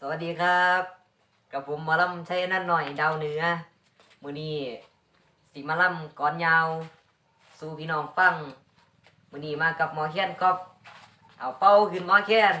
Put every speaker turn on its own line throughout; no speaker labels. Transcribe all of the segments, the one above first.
สวัสดีครับ กับผมมาลำชัยนั่นหน่อยดาวเหนือ มือนี้สิมาล่ำก้อนยาว สู่พี่น้องฟัง มือนี้มากับหมอแค้นก็เอาเป้าขึ้นหมอแค้น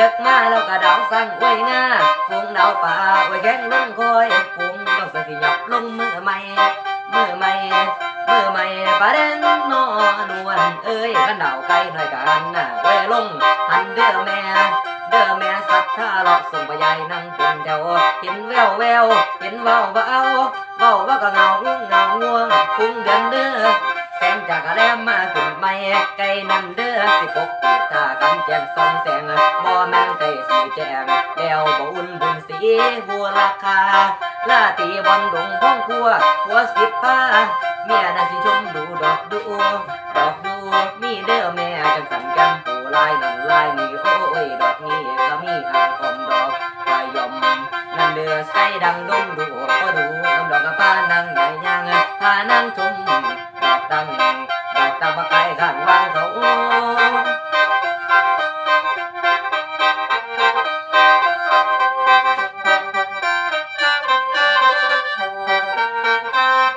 ด็กมาแล้วก็ดาวสั่งไว้งาฟูงดาวป่าไว้แข้งลงคอยฟูงต้องสสิหยับลงมือใหม่มือใหม่มือใหม่ประเด็นนอนวลเอ้ยกันดาวไกลหน่อยกันน่ะเว้ยลงหันเด้อแม่เด้อแม่สัทธาเลาะส่งไปยายนั่งเป็นเจ้าเห็นแววแววเห็นเว้าเว้าเว้าว่าก็เงาง่งเงาง่วงฟุ้งเดือนเด้อ แสงจากกรมมาขึ้นไม่ไกลนั่นเด้อสิปกปิดตากันแจงสองแสงบ่แม่นใจสีแจงแล้วบ่อุ่นบุญสีหัวราคาลาตีบอลดงพ้องครัวหัวสิบผ้าเมียน่ะสิชมดูดอกดูดอกดูมีเด้อแม่จังสันกันปูลายนั่นลายนี่โอ้ยดอกนี้ก็มีหางคมดอกปลายยมนั่นเด้อใส่ดังดงดูก็ดูน้ำดอกกับผ้านั่งใหญ่ย่างผ้านั่งชม ตังดอกตังมาไกลข้างวางเขา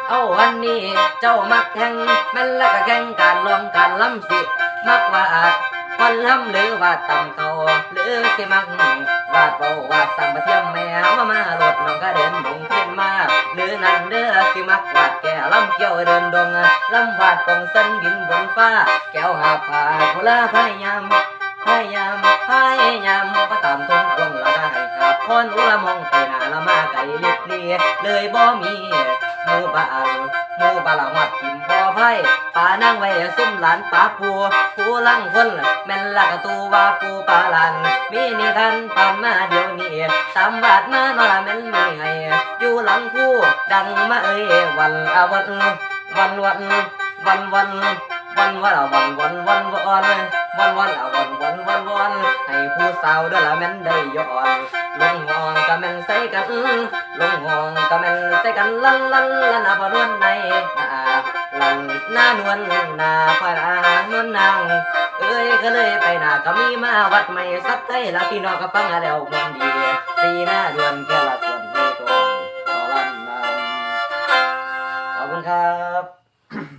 เอาวันนี้เจ้ามักแข่งแม่นล้วก็แข่งการลองการล้ำสิ มักว่าอาจคนล้ำหรือว่าต่ำเขาหรือสิมักวาดเบาวาดสั่งมาเที เด้อสิมักวาดแก่ลำเกี่ยวเดินดงลำวาดปองสันบินบนฟ้า แก้วหาผาคุลาพยายามพยายามพยายามก็ตามทงกงละได้ครับพรอุละมองไปนาละมาไกลเล็บเลียเลยบ่มีมู่บ้านหมู่บ้าละหัดทิมบ่อไผ่ป่านั่งไว้ซุ่มหลานป่าปูผู้ลังคนแม่นละกะตูว่าปูปลาลันมีนิทานตามมาเดี๋ยวนี้ตามบาดมานอละแม่นไม่ให้ อยู่หลังผู้ดังมาเอ้ยวันอาวันวันวันวันวันวันวันวันวันวันวันวันวันวันวันวันวันให้ผู้สาวเด้อละแม่นได้ย้อนลงหองก็แม่นใส่กันลงหองก็แม่นใส่กันลันลันลันอะพนวนในนาลันหน้านวลหน้าพนานวลนางเอ้ยก็เลยไปหน้าก็มีมาวัดไม่สักไทยละพี่น้องก็ฟังแล้วมันดีตีหน้าเดือนแค่ละ